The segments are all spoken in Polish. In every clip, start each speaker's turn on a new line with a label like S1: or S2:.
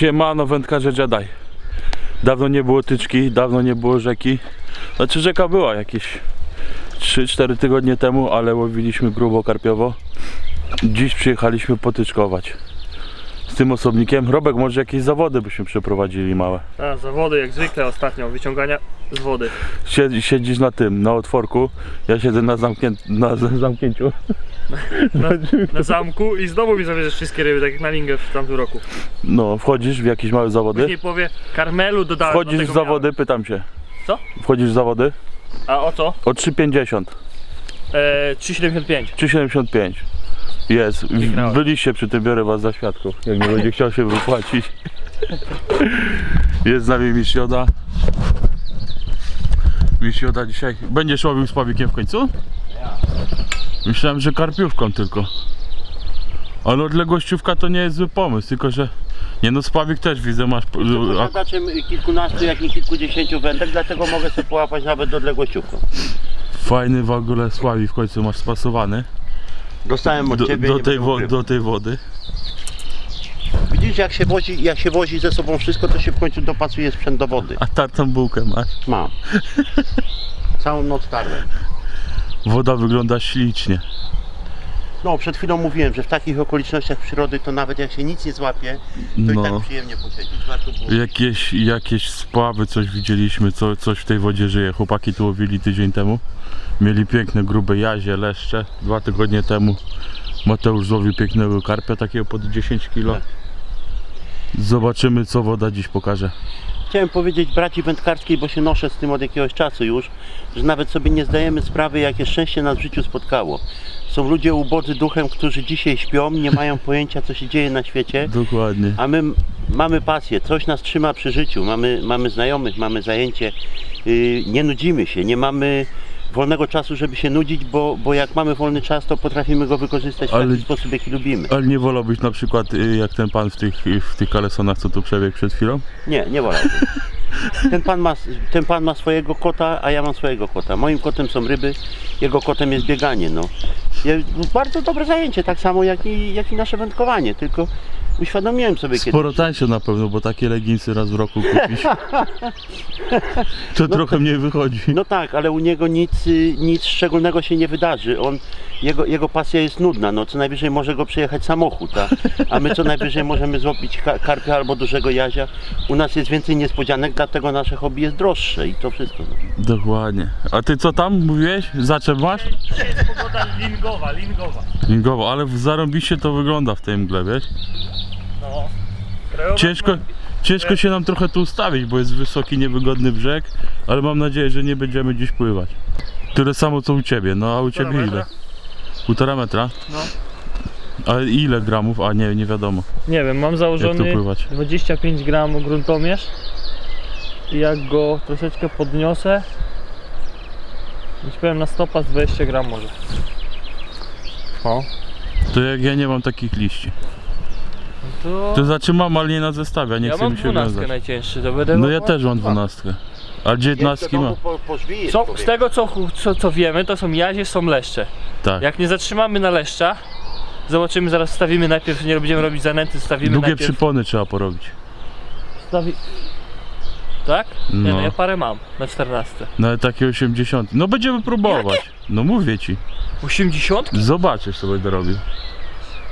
S1: Siemano wędkarze Jedi. Dawno nie było tyczki, dawno nie było rzeki. Znaczy rzeka była jakieś 3-4 tygodnie temu, ale łowiliśmy grubo karpiowo. Dziś przyjechaliśmy potyczkować. Tym osobnikiem. Robek, może jakieś zawody byśmy przeprowadzili małe.
S2: A, zawody jak zwykle ostatnio, wyciągania z wody.
S1: Siedzi, siedzisz na tym, na otworku. Ja siedzę na, zamknię, na zamknięciu.
S2: Na zamku i znowu mi zabierzesz wszystkie ryby, tak jak na lingę w tamtym roku.
S1: No, wchodzisz w jakieś małe zawody.
S2: Później powie, karmelu dodałem do
S1: Wchodzisz w zawody, pytam się.
S2: Co?
S1: Wchodzisz w zawody?
S2: miałem. A o co?
S1: O 3,50.
S2: E, 3,75.
S1: 3,75. Jest.
S2: Wygrałem.
S1: Byliście przy tym, biorę was za świadków. Jak nie będzie chciał się wypłacić. Jest z nami. Mistrz Joda dzisiaj. Będziesz łowił z pawikiem w końcu? Myślałem, że karpiówką tylko. Ale odległościówka to nie jest zły pomysł, tylko że... Nie no, spawik też widzę, masz... A,
S3: kilkunastu, jak nie kilkudziesięciu wędek, dlatego mogę sobie połapać nawet odległościówką.
S1: fajny w ogóle sławi w końcu masz spasowany.
S3: Dostałem od
S1: Do,
S3: ciebie.
S1: do,
S3: nie
S1: tej,
S3: będę
S1: wo,
S3: ukrywał.
S1: do tej wody.
S3: Widzisz, jak się, wozi, jak się wozi ze sobą wszystko, to się w końcu dopasuje sprzęt do wody.
S1: A tartą bułkę masz.
S3: Mam. Całą noc tarłem.
S1: Woda wygląda ślicznie.
S3: No, przed chwilą mówiłem, że w takich okolicznościach przyrody, to nawet jak się nic nie złapie, to i
S1: No.
S3: tak przyjemnie posiedzieć. Warto było.
S1: Jakieś, jakieś spławy, coś widzieliśmy, co, coś w tej wodzie żyje. Chłopaki tu łowili tydzień temu. Mieli piękne, grube jazie, leszcze. Dwa tygodnie temu Mateusz złowił pięknego karpia, takiego pod 10 kg. Zobaczymy, co woda dziś pokaże.
S3: Chciałem powiedzieć braci wędkarskiej, bo się noszę z tym od jakiegoś czasu już, że nawet sobie nie zdajemy sprawy, jakie szczęście nas w życiu spotkało. Są ludzie ubodzy duchem, którzy dzisiaj śpią, nie mają pojęcia, co się dzieje na świecie.
S1: Dokładnie.
S3: A my mamy pasję, coś nas trzyma przy życiu, mamy, mamy znajomych, mamy zajęcie, yy, nie nudzimy się, nie mamy wolnego czasu, żeby się nudzić, bo, bo jak mamy wolny czas, to potrafimy go wykorzystać w
S1: Ale-
S3: taki sposób, jaki lubimy.
S1: Ale nie wolałbyś na przykład, y, jak ten pan w tych, w tych kalesonach, co tu przebiegł przed chwilą?
S3: Nie, nie wolałbym. Ten pan, ma, ten pan ma swojego kota, a ja mam swojego kota. Moim kotem są ryby, jego kotem jest bieganie. No. Bardzo dobre zajęcie, tak samo jak i, jak i nasze wędkowanie, tylko uświadomiłem sobie kiedyś.
S1: Sporo tańsze na pewno, bo takie leginsy raz w roku kupić. To trochę mniej wychodzi.
S3: No tak, ale u niego nic, y, nic szczególnego się nie wydarzy. On, jego, jego pasja jest nudna, no co najwyżej może go przejechać samochód, a, a my co najwyżej możemy złowić ka- karpia albo dużego jazia. U nas jest więcej niespodzianek, dlatego nasze hobby jest droższe i to wszystko. No.
S1: Dokładnie. A ty co tam mówiłeś? Zaczep masz?
S2: Dzisiaj jest pogoda lingowa, lingowa.
S1: Lingowo, ale w zarąbiście to wygląda w tej mgle, wiesz?
S2: No.
S1: Ciężko, ciężko się nam trochę tu ustawić, bo jest wysoki, niewygodny brzeg, ale mam nadzieję, że nie będziemy dziś pływać. Tyle samo co u ciebie, no a u ciebie ile?
S2: metra?
S1: Półtora metra?
S2: No.
S1: A ile gramów? A nie, nie wiadomo.
S2: Nie wiem, mam założony
S1: tu pływać?
S2: 25 gram gruntomierz i jak go troszeczkę podniosę, już powiem na stopa z 20 gram może. O.
S1: To jak ja nie mam takich liści.
S2: To,
S1: To znaczy mam, ale nie na zestawie, nie
S2: ja
S1: chce
S2: mam
S1: mi się
S2: 12
S1: wiązać.
S2: najcięższy, to będę
S1: No ja też mam dwunastkę. A dziewiętnastki ma.
S3: Po, pożwijesz,
S2: Co, z tego co, co, co wiemy, to są jazie, są leszcze.
S1: Tak.
S2: Jak nie zatrzymamy na leszcza, zobaczymy, zaraz stawimy najpierw, nie będziemy robić zanęty, stawimy
S1: Długie
S2: najpierw...
S1: przypony trzeba porobić.
S2: Stawi... Tak? Nie,
S1: No.
S2: no ja parę mam na 14.
S1: No ale takie 80. No będziemy próbować. No mówię ci.
S2: 80?
S1: Zobaczysz co będę robił.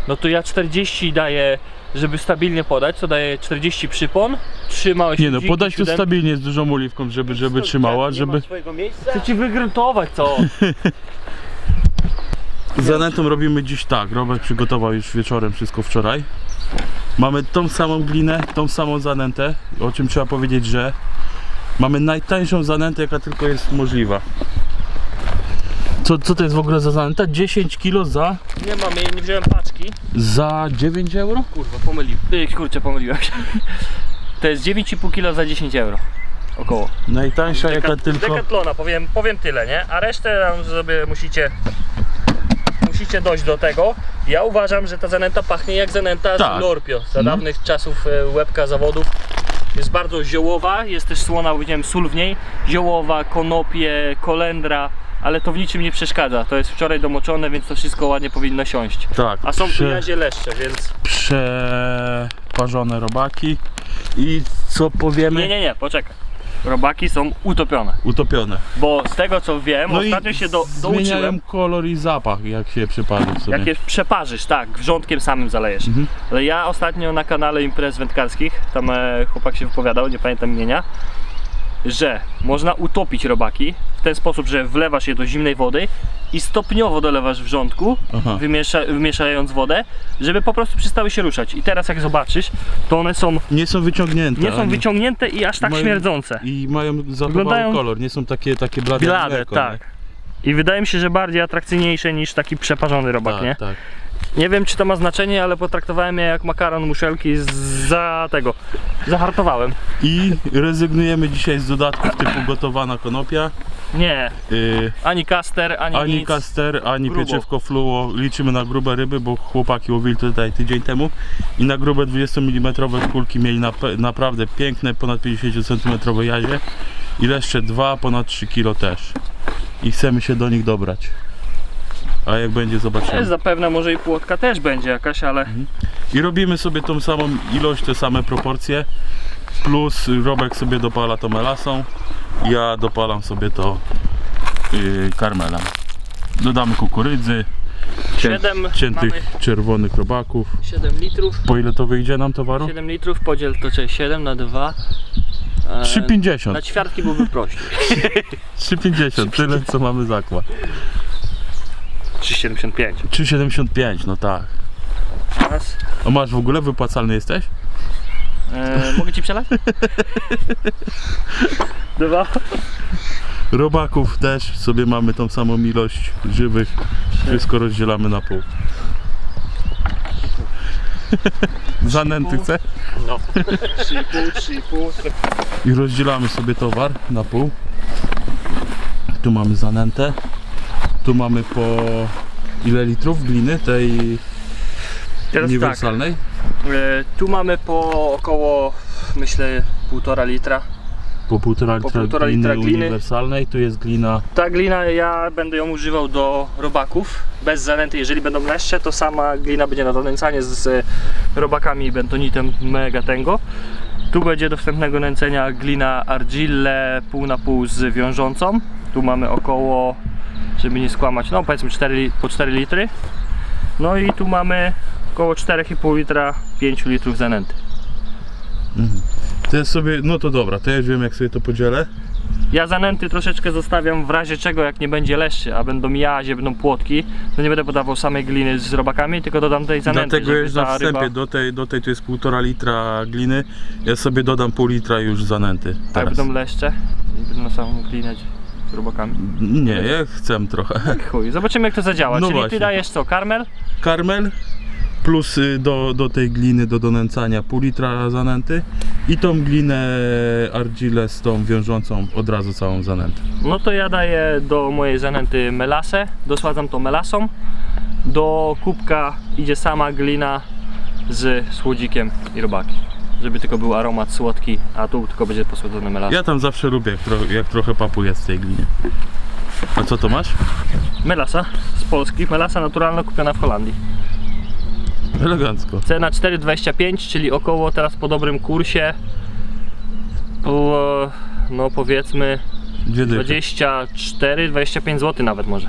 S2: No to ja 40 daję, żeby stabilnie podać, to daję 40 przypon, trzymałeś
S1: Nie no, podać to stabilnie z dużą oliwką, żeby, żeby trzymała,
S3: Nie
S1: żeby...
S3: swojego miejsca?
S2: Chcę ci wygruntować co?
S1: Zanętą robimy dziś tak. Robert przygotował już wieczorem wszystko wczoraj. Mamy tą samą glinę, tą samą zanętę, o czym trzeba powiedzieć, że mamy najtańszą zanętę, jaka tylko jest możliwa. Co, co to jest w ogóle za zanęta? 10 kg za,
S2: Nie mam, ja nie wziąłem paczki.
S1: za 9 euro?
S2: Kurwa, pomyliłem. Yy, kurczę, pomyliłem się. To jest 9,5 kg za 10 euro. Około.
S1: Najtańsza jaka tylko...
S2: Decathlona, powiem, powiem tyle, nie? A resztę tam sobie musicie musicie dojść do tego. Ja uważam, że ta zanęta pachnie jak zanęta
S1: Tak.
S2: z Norpio, za
S1: Mhm.
S2: dawnych czasów e, łebka zawodów. Jest bardzo ziołowa, jest też słona, powiedziałem, sól w niej. Ziołowa, konopie, kolendra, ale to w niczym nie przeszkadza. To jest wczoraj domoczone, więc to wszystko ładnie powinno siąść.
S1: Tak,
S2: A są tu
S1: prze-
S2: jazie leszcze, więc
S1: przeparzone robaki. I co powiemy?
S2: Nie, nie, nie, poczekaj. Robaki są utopione.
S1: Utopione.
S2: Bo z tego co wiem, ostatnio się do, douczyłem.
S1: kolor i zapach, jak się przypadł w sumie.
S2: Jak je przeparzysz, tak, wrzątkiem samym zalejesz.
S1: Mhm.
S2: Ale ja ostatnio na kanale imprez wędkarskich, tam e, chłopak się wypowiadał, nie pamiętam imienia, że można utopić robaki w ten sposób, że wlewasz je do zimnej wody i stopniowo dolewasz wrzątku, wymiesza, wymieszając wodę, żeby po prostu przestały się ruszać. I teraz jak zobaczysz, to one są,
S1: Nie są wyciągnięte.
S2: nie są
S1: ani-
S2: wyciągnięte i aż tak
S1: Mają-
S2: śmierdzące.
S1: I mają
S2: Wyglądają-
S1: kolor, nie są takie, takie blade, jak
S2: Blade,
S1: mleko,
S2: tak. I wydaje mi się, że bardziej atrakcyjniejsze niż taki przeparzony
S1: nie?
S2: robak,
S1: tak,
S2: nie?
S1: tak.
S2: Nie wiem czy to ma znaczenie, ale potraktowałem je jak makaron muszelki za tego. Zahartowałem.
S1: I rezygnujemy dzisiaj z dodatków typu gotowana konopia,
S2: Nie,
S1: yy,
S2: ani kaster, ani,
S1: ani
S2: nic.
S1: kaster, ani
S2: Grubo.
S1: pieczywko fluo. Liczymy na grube ryby, bo chłopaki łowili tutaj tydzień temu i na grube 20 mm kulki mieli na, naprawdę piękne, ponad 50 cm jazie i leszcze 2, ponad 3 kg też. I chcemy się do nich dobrać. A jak będzie
S2: Też
S1: zobaczymy.
S2: zapewne może i płotka też będzie jakaś, ale
S1: I robimy sobie tą samą ilość, te same proporcje. Plus Robek sobie dopala to melasą. Ja dopalam sobie to yy, karmelem. Dodamy kukurydzy. cię-
S2: Siedem
S1: ciętych
S2: mamy.
S1: czerwonych robaków.
S2: 7 litrów.
S1: Po ile to wyjdzie nam towaru?
S2: 7 litrów podziel to czyli 7 na 2. E,
S1: 3,50.
S2: Na ćwiartki byłby prościej.
S1: 3,50. Tyle co mamy zakład.
S2: 3,75.
S1: 3,75, no tak.
S2: Raz.
S1: A masz w ogóle wypłacalny jesteś?
S2: E, mogę ci przelać? Dwa.
S1: Robaków też sobie mamy tą samą ilość żywych. Wszystko rozdzielamy na pół. Zanęty chce?
S2: No. 3,5, 3,5.
S1: I rozdzielamy sobie towar na pół. Tu mamy zanętę. Tu mamy po ile litrów gliny tej
S2: Teraz tak.
S1: uniwersalnej?
S2: E, tu mamy po około, myślę, półtora litra.
S1: Po półtora
S2: Po
S1: litra,
S2: półtora
S1: gliny,
S2: litra gliny.
S1: uniwersalnej. Tu jest glina
S2: Ta glina, ja będę ją używał do robaków, bez zanęty. Jeżeli będą leszcze, to sama glina będzie na donęcanie z robakami i bentonitem mega tęgo. Tu będzie do wstępnego nęcenia glina argille pół na pół z wiążącą. Tu mamy około, żeby nie skłamać, no powiedzmy 4, li- po 4 litry. No i tu mamy około 4,5 litra, 5 litrów zanęty.
S1: To jest sobie, no to dobra, to ja już wiem jak sobie to podzielę.
S2: Ja zanęty troszeczkę zostawiam w razie czego, jak nie będzie leszczy, a będą jazie, będą płotki, to nie będę podawał samej gliny z robakami, tylko dodam tej zanęty,
S1: Dlatego już na wstępie
S2: ryba,
S1: do tej, do tej tu jest półtora litra gliny. Ja sobie dodam pół litra już zanęty. Teraz.
S2: będą leszcze i będą samą glinę z robakami.
S1: Nie, ja chcę trochę.
S2: Chuj, zobaczymy jak to zadziała,
S1: No
S2: czyli
S1: właśnie.
S2: ty dajesz co, karmel?
S1: Karmel plus y, do, do tej gliny do donęcania pół litra zanęty i tą glinę argile z tą wiążącą od razu całą zanętę.
S2: No to ja daję do mojej zanęty melasę, dosładzam to melasą, do kubka idzie sama glina z słodzikiem i robaki. Żeby tylko był aromat słodki, a tu tylko będzie posłodzony melasą.
S1: Ja tam zawsze lubię, jak, tro, jak trochę papu jest w tej glinie. A co to masz?
S2: Melasa z Polski, melasa naturalna kupiona w Holandii.
S1: Elegancko.
S2: Cena 4,25, czyli około teraz po dobrym kursie no powiedzmy
S1: Gdzie dychy?
S2: 24-25 zł nawet może.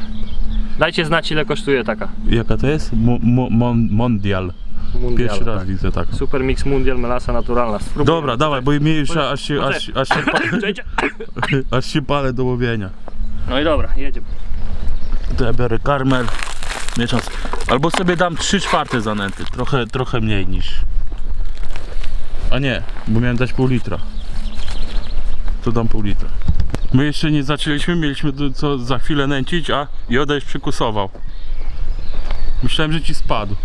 S2: Dajcie znać ile kosztuje taka.
S1: Jaka to jest? Mo, mo, mon, mondial.
S2: Mundial,
S1: Pierwszy raz
S2: tak.
S1: widzę taką.
S2: Super Mix Mundial Melasa naturalna. Spróbuj.
S1: Dobra, dawaj, bo mi już aż się, aż, aż, się, pa- aż się palę do łowienia.
S2: No i dobra, jedziemy.
S1: To ja biorę karmel, mieszam. Albo sobie dam 3 czwarte zanęty, trochę, trochę mniej niż. A nie, bo miałem dać pół litra. To dam pół litra. My jeszcze nie zaczęliśmy, mieliśmy tu co za chwilę nęcić, a Jodeś przykusował. Myślałem, że ci spadł.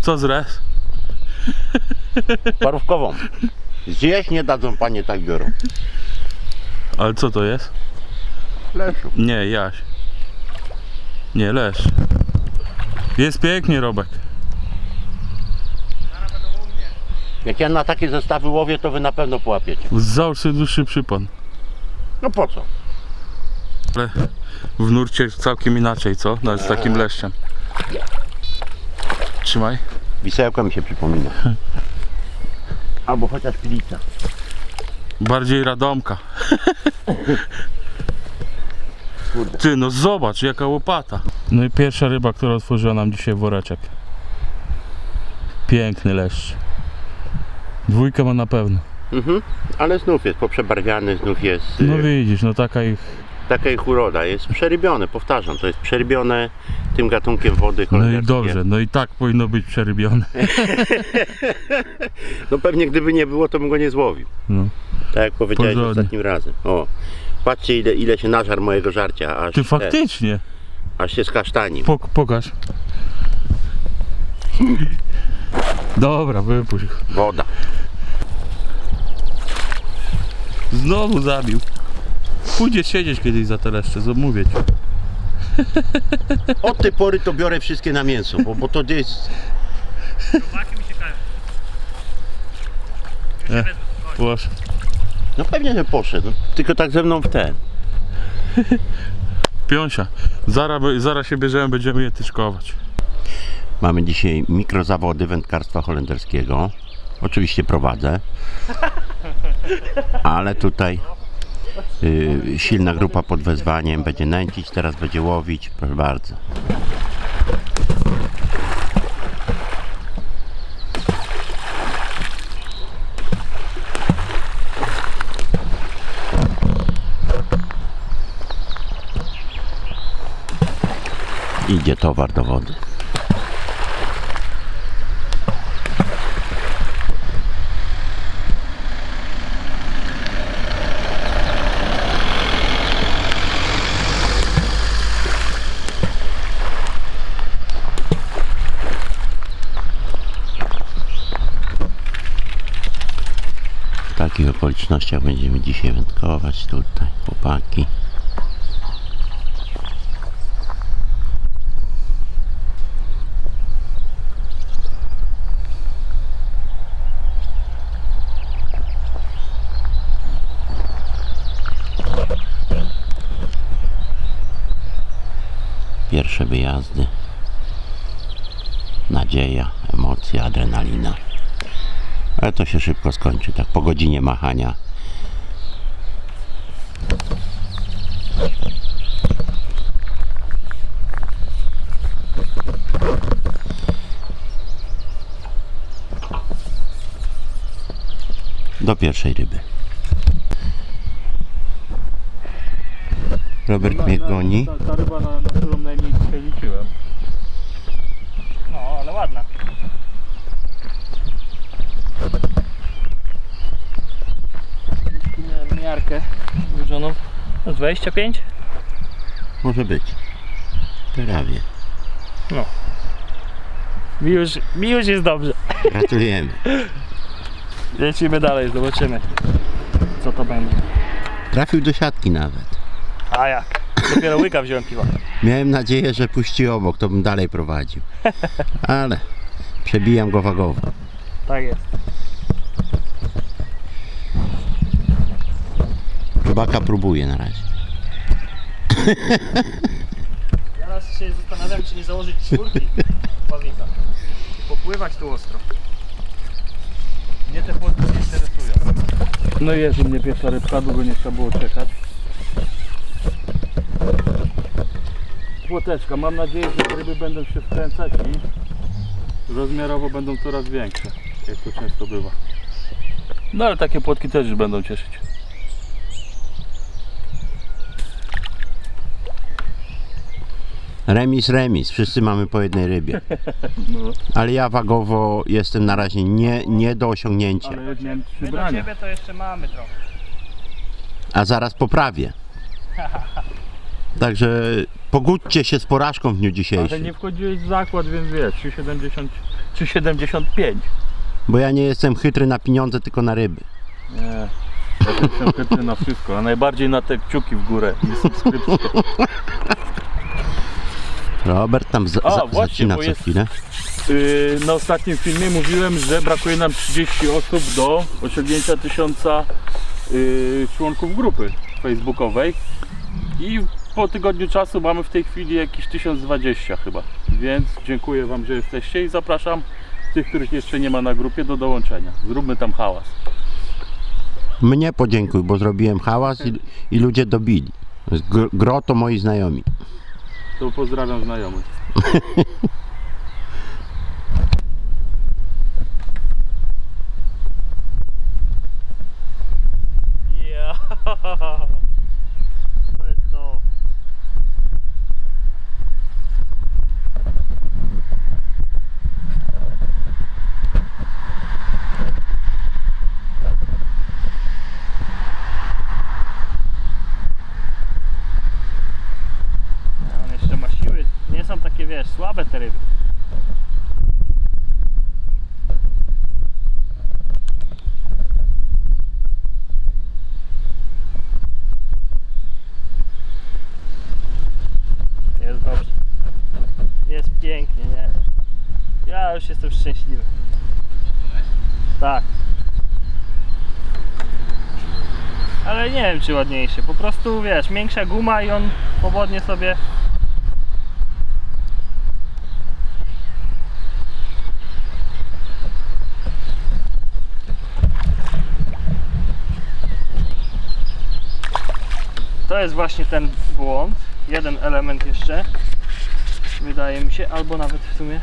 S1: Co zres?
S3: Parówkową. Zjeść nie dadzą, panie tak biorą.
S1: Ale co to jest?
S3: Leszu.
S1: Nie, Jaś. Nie, Lesz. Jest pięknie, Robek.
S3: Jak ja na takie zestawy łowię, to wy na pewno połapiecie.
S1: Załóż sobie dłuższy przypon.
S3: No po co?
S1: Ale w nurcie całkiem inaczej, co? No, z takim leszczem. Trzymaj.
S3: Wisełka mi się przypomina. Albo chociaż pilica.
S1: Bardziej Radomka.
S3: Kurde.
S1: Ty, no zobacz, jaka łopata. No i pierwsza ryba, która otworzyła nam dzisiaj woreczek. Piękny leszcz. Dwójkę ma na pewno.
S3: Mhm. Ale znów jest poprzebarwiany, znów jest... y,
S1: No widzisz, no taka ich...
S3: taka ich uroda. Jest przerybione, powtarzam. To jest przerybione tym gatunkiem wody
S1: No i
S3: holenderskiej.
S1: dobrze, no i tak powinno być przerybione.
S3: No pewnie gdyby nie było, to bym go nie złowił.
S1: No.
S3: Tak jak powiedziałeś
S1: Porządnie.
S3: ostatnim razem. O, patrzcie ile, ile się nażar mojego żarcia, aż,
S1: Ty
S3: te,
S1: faktycznie.
S3: aż się skasztanił.
S1: Pok pokaż. Dobra, wypuść.
S3: Woda.
S1: Znowu zabił. Pójdzie siedzieć kiedyś za te leszcze, mówię ci.
S3: Od tej pory to biorę wszystkie na mięso, bo, bo to jest...
S2: Chłopaki mi się kają. Już
S1: Nie.
S2: się wezmę, chodź.
S1: Proszę.
S3: No pewnie, że poszedł. Tylko tak ze mną w ten.
S1: Piąsia. Zaraz, zaraz się bierzemy, będziemy je tyczkować.
S3: Mamy dzisiaj mikrozawody wędkarstwa holenderskiego. Oczywiście prowadzę. Ale tutaj y, silna grupa pod wezwaniem będzie nęcić, teraz będzie łowić. Proszę bardzo. Idzie towar do wody. W takich okolicznościach będziemy dzisiaj wędkować tutaj, chłopaki. Szybko skończy, tak po godzinie machania. Do pierwszej ryby. Robert mnie goni.
S1: Ta, ta ryba, na, na którą najmniej dzisiaj liczyłem.
S2: No, ale ładna. Tu miałem miarkę złożoną. No 25?
S3: Może być. Prawie.
S2: Mi już, mi już jest dobrze.
S3: Gratulujemy.
S2: Lecimy dalej, zobaczymy co to będzie.
S3: Trafił do siatki nawet.
S2: A jak? Dopiero łyka wziąłem piwa.
S3: Miałem nadzieję, że puści obok, to bym dalej prowadził. Ale przebijam go wagowo.
S2: Tak jest.
S3: Rybaka próbuje na razie.
S2: Ja raz się zastanawiam, czy nie założyć czwórki pławika. I popływać tu ostro.
S1: Mnie te płotki nie interesują. No jest u mnie pierwsza rybka, długo nie trzeba było czekać. Płoteczka, mam nadzieję, że ryby będą się wkręcać i rozmiarowo będą coraz większe, jak to często bywa. No ale takie płotki też już będą cieszyć.
S3: Remis, remis. Wszyscy mamy po jednej rybie.
S1: No,
S3: Ale ja wagowo jestem na razie nie, nie do osiągnięcia.
S1: ale już miałem trzy
S2: My dla
S1: brania.
S2: Ciebie to jeszcze mamy trochę.
S3: A zaraz poprawię. Także pogódźcie się z porażką w dniu
S1: Ale
S3: dzisiejszym.
S1: nie wchodziłeś w zakład, więc wiesz, 3,70 czy 75.
S3: Bo ja nie jestem chytry na pieniądze, tylko na ryby.
S1: Nie, ja jestem chętny na wszystko, a najbardziej na te kciuki w górę i subskrypcje.
S3: Robert tam za,
S1: A,
S3: za,
S1: właśnie,
S3: zacina
S1: bo
S3: co
S1: jest-
S3: chwilę.
S1: Yy, na ostatnim filmie mówiłem, że brakuje nam 30 osób do osiągnięcia 1000 yy, członków grupy facebookowej i po tygodniu czasu mamy w tej chwili jakieś 1020 chyba, więc dziękuję Wam, że jesteście i zapraszam tych, których jeszcze nie ma na grupie, do dołączenia. Zróbmy tam hałas.
S3: Mnie podziękuj, bo zrobiłem hałas i, i ludzie dobili. Gr- Gro to moi znajomi.
S1: To pozdrawiam znajomych.
S2: Ja. To jest to. On jeszcze ma siły. Nie są takie, wiesz, słabe te ryby. Jest dobrze. Jest pięknie, nie? Ja już jestem szczęśliwy. Tak. Ale nie wiem czy ładniejszy. Po prostu wiesz, większa guma i on powodnie sobie. To jest właśnie ten błąd. Jeden element jeszcze. Wydaje mi się, albo nawet w sumie.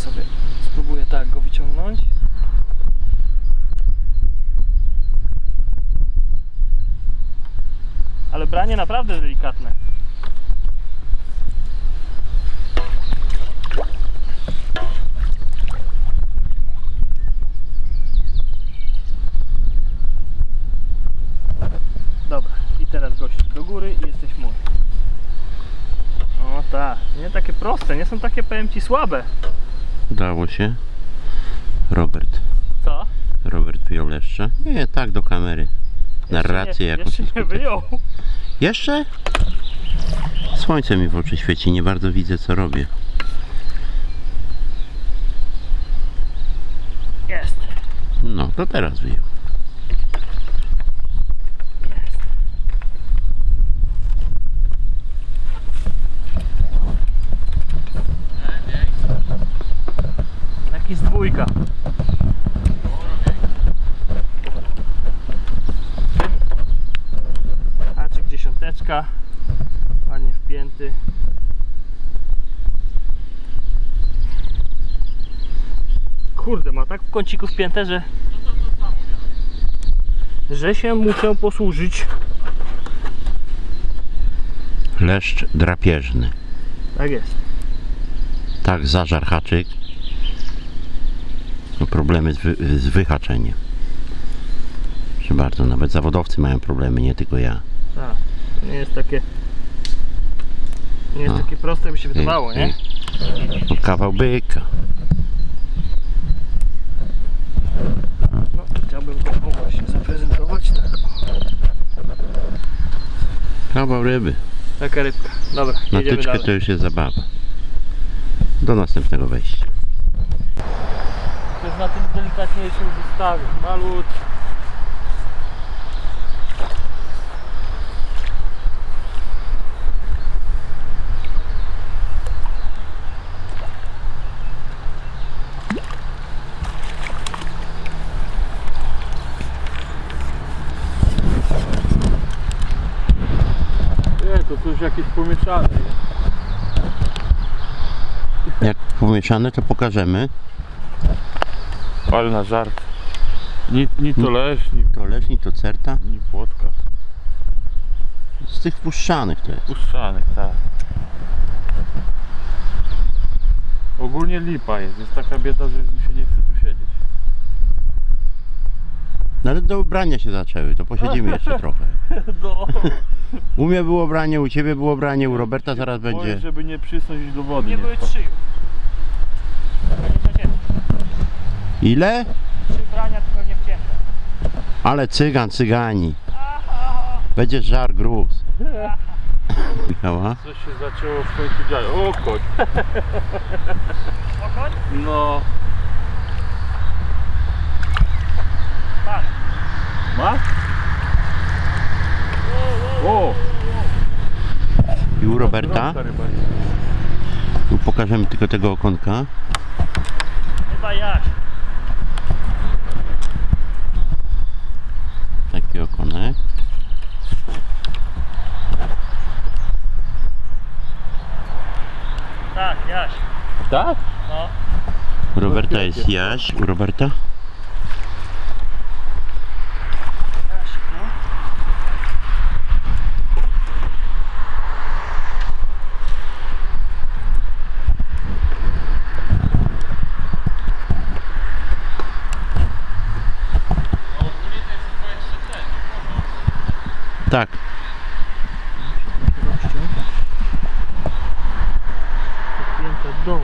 S2: Sobie spróbuję tak go wyciągnąć. Ale branie naprawdę delikatne. Dobra, i teraz gościu do góry i jesteś mój. O tak, nie takie proste, nie są takie powiem ci słabe.
S3: Udało się. Robert.
S2: Co?
S3: Robert wyjął leszcze? Nie, tak do kamery. Narrację
S2: jeszcze nie,
S3: jakąś.
S2: Jeszcze nie wyjął.
S3: Jeszcze? Słońce mi w oczy świeci, nie bardzo widzę co robię.
S2: Jest.
S3: No, to teraz wyjął.
S2: Jest. Jakiś dwójka. Haczyk dziesiąteczka. Ładnie wpięty. Kurde, ma tak w kąciku wpięte, że że się muszę posłużyć.
S3: Leszcz drapieżny.
S2: Tak jest.
S3: Tak zażar haczyk. Problemy z, wy, z wyhaczeniem. Proszę bardzo, nawet zawodowcy mają problemy, nie tylko ja.
S2: Tak. To nie jest takie. Nie jest
S3: No.
S2: takie proste, by się wydawało, nie?
S3: No, kawał byka.
S2: No, chciałbym go właśnie zaprezentować tak.
S3: Kawał ryby.
S2: Taka rybka. Dobra,
S3: Na tyczkę
S2: dalej.
S3: to już jest zabawa. Do następnego wejścia.
S2: Na tym delikatniejszym zestawie. Malutki.
S1: Nie, coś jakieś pomieszane.
S3: Jak pomieszane, to pokażemy.
S1: Ale na żart. Ni, ni to leż, ni,
S3: To leśni, to certa.
S1: ni płotka.
S3: Z tych puszczanych to jest.
S1: Puszczanych, tak. Ogólnie lipa jest, jest taka bieda, że mi się nie chce tu siedzieć.
S3: No ale do ubrania się zaczęły, to posiedzimy jeszcze trochę.
S2: Do.
S3: U mnie było branie, u ciebie było branie, u Roberta zaraz
S1: Boję,
S3: będzie.
S1: żeby nie przysnąć do wody.
S2: Nie były trzy już. To nie wzięte.
S3: Ile?
S2: Trzy brania tylko nie wcięte.
S3: Ale cygan, cygani. Będzie żar gruz. Michała?
S1: Coś się zaczęło w końcu dziać. O koń.
S2: Okoń?
S1: No.
S2: Patrz.
S1: Masz? O!
S3: I u Roberta? Tu pokażemy tylko tego okonka.
S2: Dawaj Jaś.
S3: Taki okonek.
S2: Tak, Jaś.
S1: Tak?
S2: No.
S3: U Roberta jest Jaś. U Roberta?
S2: Jaś, no.
S3: Tak.
S2: Podpięte w dół.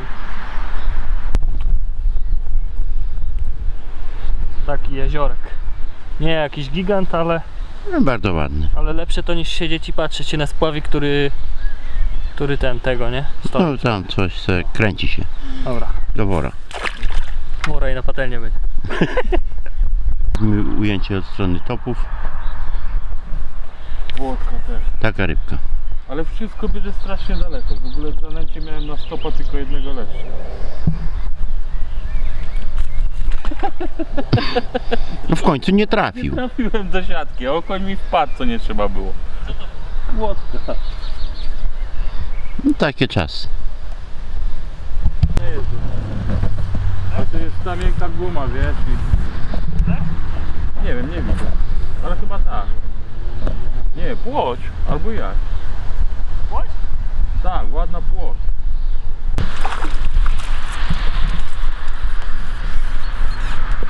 S2: Taki jeziorek. Nie jakiś gigant, ale,
S3: No, bardzo ładny.
S2: ale lepsze to niż siedzieć i patrzeć się na spławik, który, który ten, tego, nie? Stoi.
S3: No tam coś se kręci się.
S2: Dobra.
S3: Do wora.
S2: Na patelnię będzie.
S3: Ujęcie od strony topów.
S1: Płotka też.
S3: Taka rybka.
S1: Ale wszystko będzie strasznie daleko. W ogóle w zanęcie miałem na stopa tylko jednego leszcza.
S3: No w końcu nie trafił.
S1: Trafiłem do siatki, a okoń mi wpadł, co nie trzeba było. Płotka.
S3: No, takie czasy.
S1: Nie jest A to jest ta miękka guma, wiesz? I... Nie wiem, nie widzę. Ale chyba tak. Nie, płoć. Albo jak.
S2: Płoć?
S1: Tak, ładna płoć.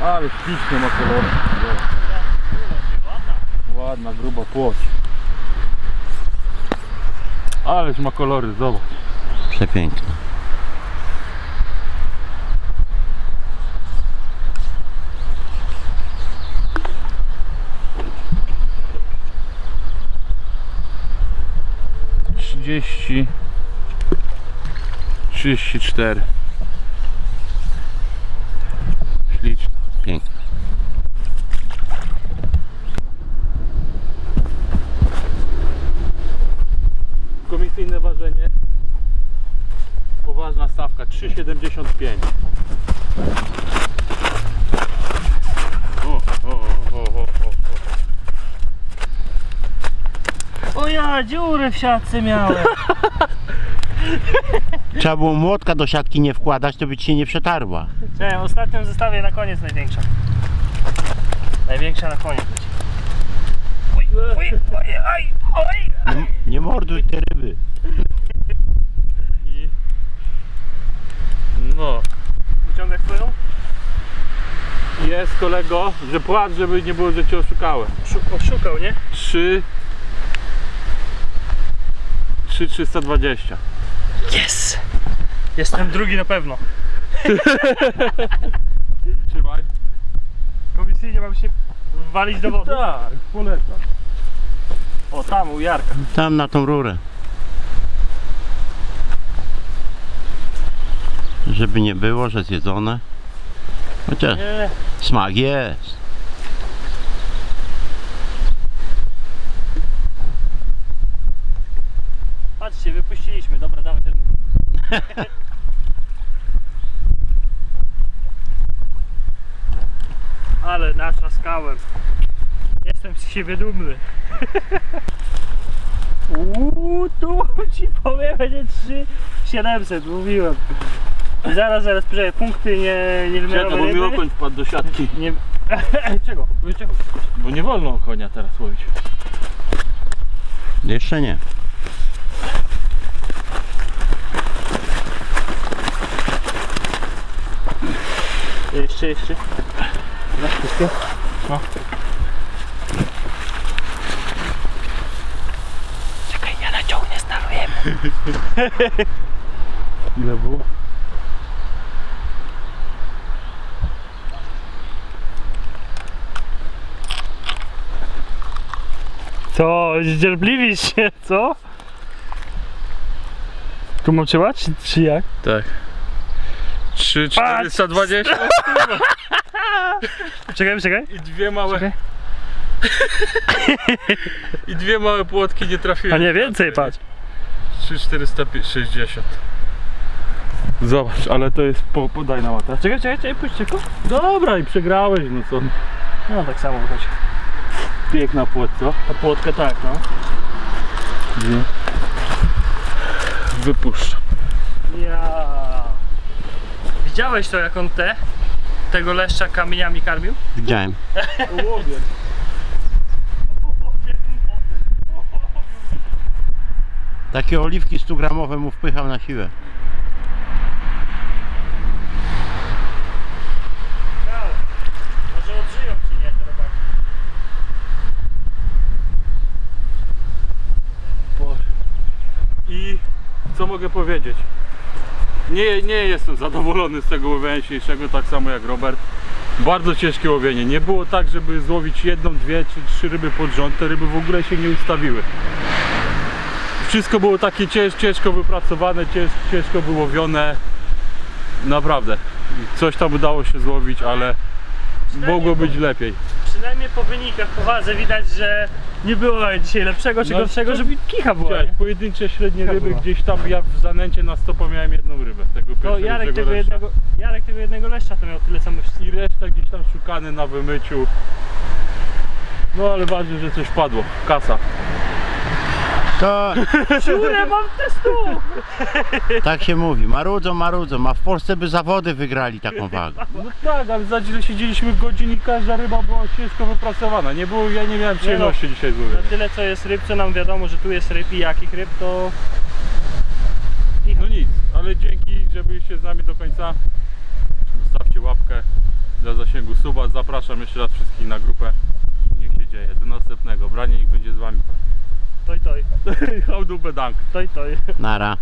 S1: Ale ślicznie ma kolory. Ładna, gruba płoć. Ależ ma kolory, zobacz.
S3: Przepiękne.
S1: Trzydzieści. Trzydzieści cztery. Ślicznie.
S3: Piękne.
S1: Komisyjne ważenie. Poważna stawka 3,75. O, o, o, o, o, o.
S2: O ja, dziurę w siatce miałem.
S3: Trzeba było młotka do siatki nie wkładać, to by ci się nie przetarła.
S2: Cześć, w ostatnim zestawie na koniec największa. Największa na koniec będzie. Oj, oj, oj, oj, oj.
S3: Nie, nie morduj te ryby.
S1: I... No.
S2: Wyciągać twoją?
S1: Jest kolego, że płacz, żeby nie było, że cię oszukałem.
S2: Szu- Oszukał, nie?
S1: 3 3,320.
S2: Yes! Jestem drugi na pewno.
S1: Trzymaj.
S2: Komisyjnie mam się walić do wody.
S1: Tak, polecam.
S2: O, tam u Jarka.
S3: Tam na tą rurę. Żeby nie było, że zjedzone. Chociaż
S2: Nie,
S3: smak jest.
S2: patrzcie, wypuściliśmy. Dobra, dawaj ten nóż. Ale natrzaskałem. Jestem z siebie dumny. Uuu, tu ci powiem, będzie 3700, mówiłem. Zaraz, zaraz, poczekaj, punkty nie, nie
S1: Czekaj,
S2: wymiarowe
S1: bo mi
S2: ryby.
S1: okoń wpadł do siatki.
S2: Nie... Czego? Czego?
S1: Bo nie wolno konia teraz łowić.
S3: Jeszcze nie.
S2: Jeszcze, jeszcze. Na wszystkie? No. Czekaj, ja naciągnę staruję.
S1: Ile było?
S2: Co, zdzierpliwisz się, co? Tu mam trzymać, czy, czy jak?
S1: Tak. 3, 420
S2: Czekaj, czekaj.
S1: i dwie małe.
S2: Czekaj.
S1: I dwie małe płotki nie trafiłem.
S2: A nie więcej, patrz.
S1: 3, 460. Zobacz, ale to jest, po, podaj na łatę.
S2: Czekaj, czekaj, czekaj, puść tylko.
S1: Dobra i przegrałeś, no co.
S2: No tak samo wychodzi.
S1: Piękna co?
S2: Ta płotkę tak, no.
S1: Nie. Wypuszczam.
S2: Ja. Widziałeś to, jak on te, tego leszcza kamieniami karmił?
S3: Widziałem.
S1: Łowiec.
S3: Takie oliwki 100 gramowe mu wpychał na siłę.
S1: I co mogę powiedzieć? Nie, nie jestem zadowolony z tego łowienia dzisiejszego, tak samo jak Robert. Bardzo ciężkie łowienie. Nie było tak, żeby złowić jedną, dwie czy trzy ryby pod rząd. Te ryby w ogóle się nie ustawiły. Wszystko było takie cięż, ciężko wypracowane, cięż, ciężko wyłowione. Naprawdę. Coś tam udało się złowić, ale mogło być lepiej.
S2: Przynajmniej po wynikach, po wadze widać, że nie było dzisiaj lepszego czy
S1: No,
S2: gorszego,
S1: to-
S2: żeby kicha była.
S1: Widziałeś,
S2: nie?
S1: pojedyncze średnie
S2: Taka
S1: ryby
S2: była.
S1: gdzieś tam, ja w zanęcie na stopa miałem jedną rybę. Tego
S2: To
S1: pierwszego
S2: Jarek tego,
S1: leszcza.
S2: jednego, Jarek tego jednego leszcza to miał tyle samo.
S1: I reszta gdzieś tam szukany na wymyciu. No ale ważne, że coś padło. Kasa.
S3: To
S2: Dziurę mam testu!
S3: tak się mówi. Marudzą, marudzą. A w Polsce by zawody wygrali taką wagę.
S1: No tak, ale za źle siedzieliśmy godzin i każda ryba była ciężko wypracowana. Nie było, ja nie miałem przyjemności dzisiaj z
S2: Na tyle co jest ryb, co nam wiadomo, że tu jest ryb i jakich ryb, to...
S1: No nic, ale dzięki, że byliście z nami do końca. Zostawcie łapkę dla zasięgu suba. Zapraszam jeszcze raz wszystkich na grupę. Niech się dzieje. Do następnego. Branie niech będzie z wami.
S2: Toj, toj,
S1: do bedank.
S2: toj, toj.
S3: Nara.